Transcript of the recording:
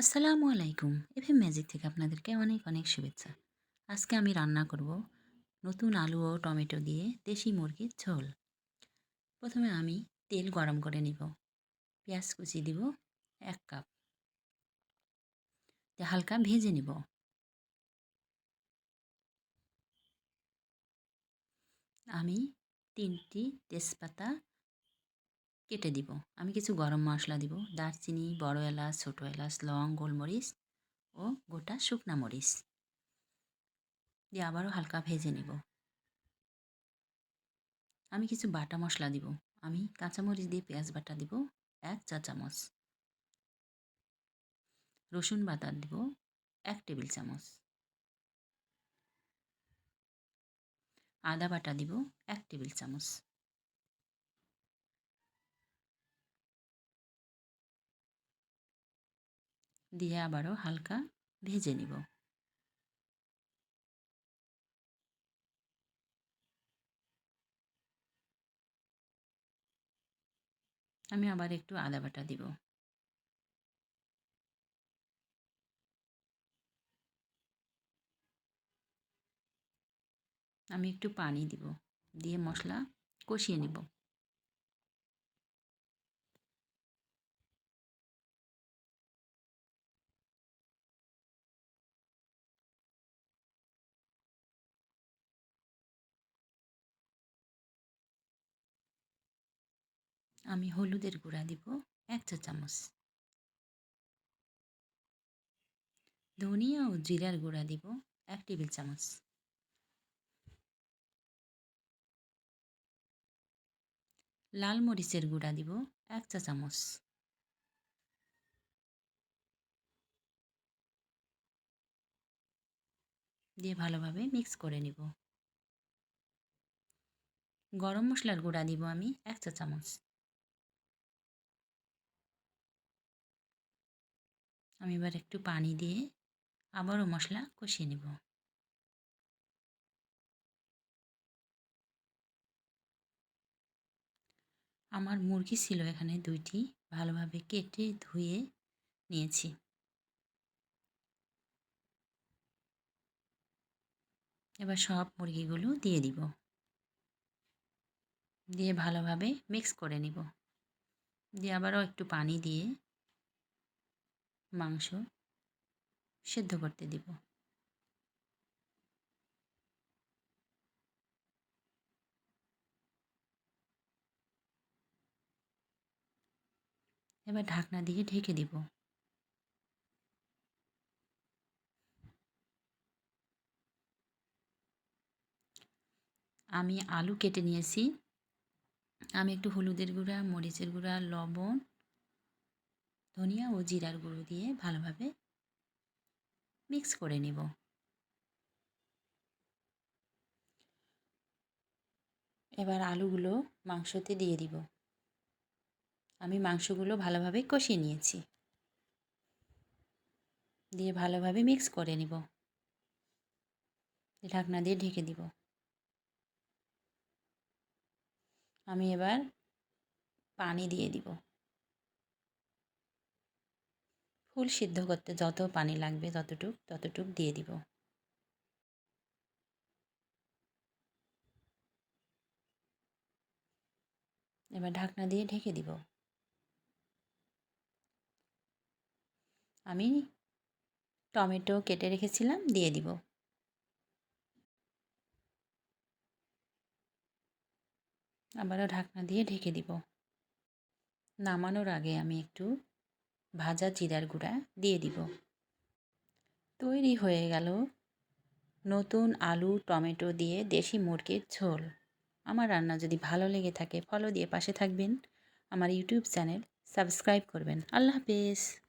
আসসালামু আলাইকুম। F magic থেকে আপনাদেরকে অনেক অনেক শুভেচ্ছা। আজকে আমি রান্না করব নতুন আলু ও টমেটো দিয়ে দেশি মুরগির ঝোল। প্রথমে আমি তেল গরম করে নিব। পেঁয়াজ কুচি দিব এক কাপ। হালকা ভেজে নিব। আমি তিনটি তেজপাতা কেটে দিব। আমি কিছু গরম মশলা দিব। দারচিনি, বড় এলাচ, ছোটো এলাচ, লং, গোলমরিচ ও গোটা শুকনা মরিচ দিয়ে আবারও হালকা ভেজে নিব। আমি কিছু বাটা মশলা দিব। আমি কাঁচামরিচ দিয়ে পেঁয়াজ বাটা দিব, এক চা চামচ। রসুন বাটা দিব, এক টেবিল চামচ। আদা বাটা দিব, এক টেবিল চামচ। দিয়ে আবারও হালকা ভেজে নিব। আমি আবার একটু আদা বাটা দিব। আমি একটু পানি দিব, দিয়ে মশলা কষিয়ে নিব। আমি হলুদের গুঁড়া দিব এক চা চামচ। ধনিয়া ও জিরার গুঁড়া দিব এক টেবিল চামচ। লাল মরিচের গুঁড়া দিব এক চা চামচ। দিয়ে ভালোভাবে মিক্স করে নিব। গরম মশলার গুঁড়া দিব আমি এক চা চামচ। আমি এবার একটু পানি দিয়ে আবারও মশলা কষিয়ে নেব। আমার মুরগি ছিল এখানে দুইটি, ভালোভাবে কেটে ধুয়ে নিয়েছি। এবার সব মুরগিগুলো দিয়ে দিব। দিয়ে ভালোভাবে মিক্স করে নিব। দিয়ে আবারও একটু পানি দিয়ে মাংস সেদ্ধ করতে দিব। এবার ঢাকনা দিয়ে ঢেকে দিব। আমি আলু কেটে নিয়েছি। আমি একটু হলুদের গুঁড়া, মরিচের গুঁড়া, লবণ ধনিয়া ও জিরার গুঁড়ো দিয়ে ভালোভাবে মিক্স করে নিব। এবার আলুগুলো মাংসতে দিয়ে দিব। আমি মাংসগুলো ভালোভাবে কষিয়ে নিয়েছি। দিয়ে ভালোভাবে মিক্স করে নিব। ঢাকনা দিয়ে ঢেকে দিব। আমি এবার পানি দিয়ে দিব। ফুল সিদ্ধ করতে যত পানি লাগবে ততটুক ততটুক দিয়ে দিব। এবার ঢাকনা দিয়ে ঢেকে দিব। আমি টমেটো কেটে রেখেছিলাম, দিয়ে দিব। আবারও ঢাকনা দিয়ে ঢেকে দিব। নামানোর আগে আমি একটু ভাজা জিরার গুঁড়া দিয়ে দিব। তৈরি হয়ে গেল নতুন আলু, টমেটো দিয়ে দেশি মুরগির ঝোল। আমার রান্না যদি ভালো লেগে থাকে ফলো দিয়ে পাশে থাকবেন। আমার ইউটিউব চ্যানেল সাবস্ক্রাইব করবেন। আল্লাহ হাফেজ।